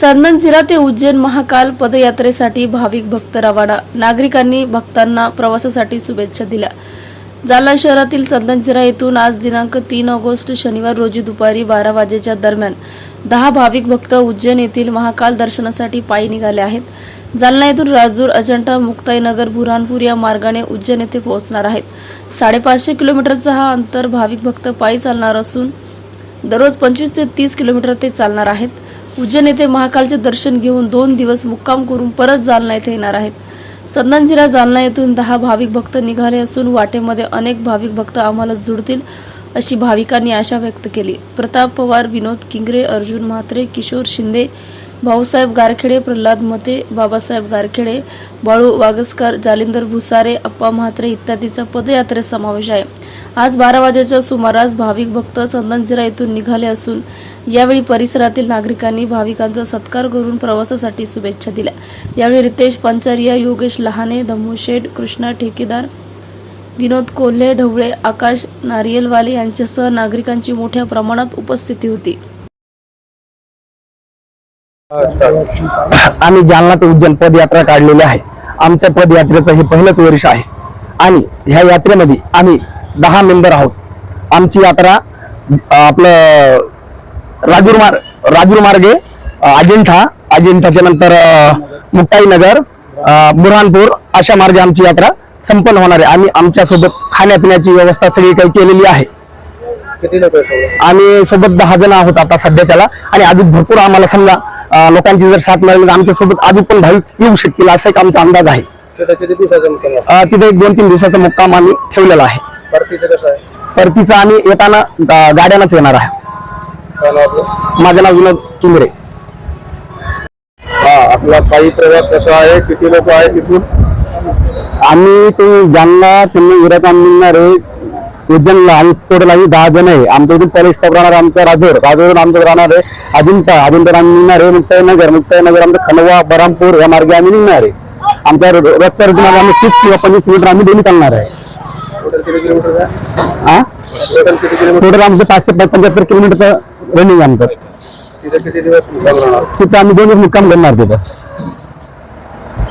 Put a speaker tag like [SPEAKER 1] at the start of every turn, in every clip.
[SPEAKER 1] चंदनझिरा ते उज्जैन महाकाल पदयात्रेसाठी भाविक भक्त रवाना नागरिकांनी भक्तांना प्रवासासाठी शुभेच्छा दिल्या. जालना शहरातील चंदनझिरा येथून आज दिनांक तीन ऑगस्ट शनिवार रोजी दुपारी बारा वाजेच्या दरम्यान दहा भाविक भक्त उज्जैन येथील महाकाल दर्शनासाठी पायी निघाले आहेत. जालना येथून राजूर अजंठा मुक्ताईनगर बुरहानपूर या मार्गाने उज्जैन येथे पोहोचणार आहेत. साडेपाचशे किलोमीटरचा हा अंतर भाविक भक्त पायी चालणार असून दररोज पंचवीस ते तीस किलोमीटर ते चालणार आहेत. उज्जैन येथे महाकालचे दर्शन घेऊन दोन दिवस मुक्काम करून परत जालना येथे येणार आहेत. चंदनझिरा जालना येथून दहा भाविक भक्त निघाले असून वाटेमध्ये अनेक भाविक भक्त आम्हाला जुळतील अशी भाविकांनी आशा व्यक्त केली. प्रताप पवार विनोद किंगरे अर्जुन म्हात्रे किशोर शिंदे भाऊसाहेब गारखेडे प्रल्हाद मते बाबासाहेब गारखेडे बाळू वागसकर जालिंदर भुसारे अप्पा म्हात्रे इत्यादीचा पदयात्रेत समावेश आहे. आज बारा वाजेच्या सुमारास भाविक भक्त चंदनझिरा येथून निघाले असून यावेळी परिसरातील नागरिकांनी भाविकांचा सत्कार करून प्रवासासाठी शुभेच्छा दिल्या. यावेळी रितेश पंचारिया योगेश लहाने धम्मू शेठ कृष्णा ठेकेदार विनोद कोल्हे ढवळे आकाश नारियलवाले यांच्यासह नागरिकांची मोठ्या प्रमाणात उपस्थिती होती.
[SPEAKER 2] आम्ही जालना ते उज्जैन पदयात्रा काढलेली आहे. आमच्या पदयात्रेचं हे पहिलंच वर्ष आहे. आणि ह्या यात्रेमध्ये आम्ही दहा मेंबर आहोत. आमची यात्रा आपलं राजूर मार्ग राजूर मार्गे अजिंठा अजिंठाच्या नंतर मुक्ताईनगर बुरहानपूर अशा मार्गे आमची यात्रा संपन्न होणार आहे. आम्ही आमच्यासोबत खाण्यापिण्याची व्यवस्था सगळी काही केलेली आहे. आम्ही सोबत दहा जण आहोत आता सध्याच्याला आणि अजून भरपूर आम्हाला समजा लोकांची जर साथ मिळाली आमच्यासोबत अजून पण भाविक येऊ शकतील असा एक आमचा अंदाज आहे.
[SPEAKER 3] तिथे आहे?
[SPEAKER 2] एक दोन तीन दिवसाचा मुक्काम आम्ही ठेवलेला आहे.
[SPEAKER 3] परतीचं कसं आहे?
[SPEAKER 2] परतीचा आम्ही येताना गाड्यानंच येणार आहे. माझं नाव विनोद किंगरे.
[SPEAKER 3] हा आपला पायी प्रवास कसा आहे? किती लोक आहेत तिथून
[SPEAKER 2] आम्ही ते जालना तुम्ही विराट निघणार आहे उज्जैनला आणि टोटल दहा जण आहे. आमच्या इथून पहिले स्टॉप राहणार आमच्या आमचा राजूर आमचं राहणार आहे. अजिंठा अजिंठा आम्ही निघणार आहे. मुक्ताईनगर मुक्ताईनगर आमचं खंडवा बरामपूर या मार्गे आम्ही निघणार आहे. आमच्या रस्त्यावर तुम्हाला आम्ही तीस किंवा पंचवीस किलोमीटर आम्ही डेली चालणार आहे.
[SPEAKER 3] टोटल
[SPEAKER 2] हा
[SPEAKER 3] टोटल
[SPEAKER 2] आमचं पाचशे पंच्याहत्तर किलोमीटरचं रनिंग आमचं.
[SPEAKER 3] तिथं
[SPEAKER 2] आम्ही दोन मुक्काम करणार तिथं.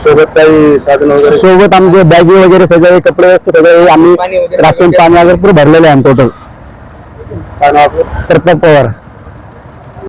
[SPEAKER 3] सोबत काही साधन वगैरे?
[SPEAKER 2] सोबत आमचे बॅग वगैरे सगळे कपडे वस्तू सगळे आम्ही राशन पाणी वगैरे पुढे भरलेले आहे टोटल
[SPEAKER 3] काय नाव आपलं?
[SPEAKER 2] प्रताप पवार.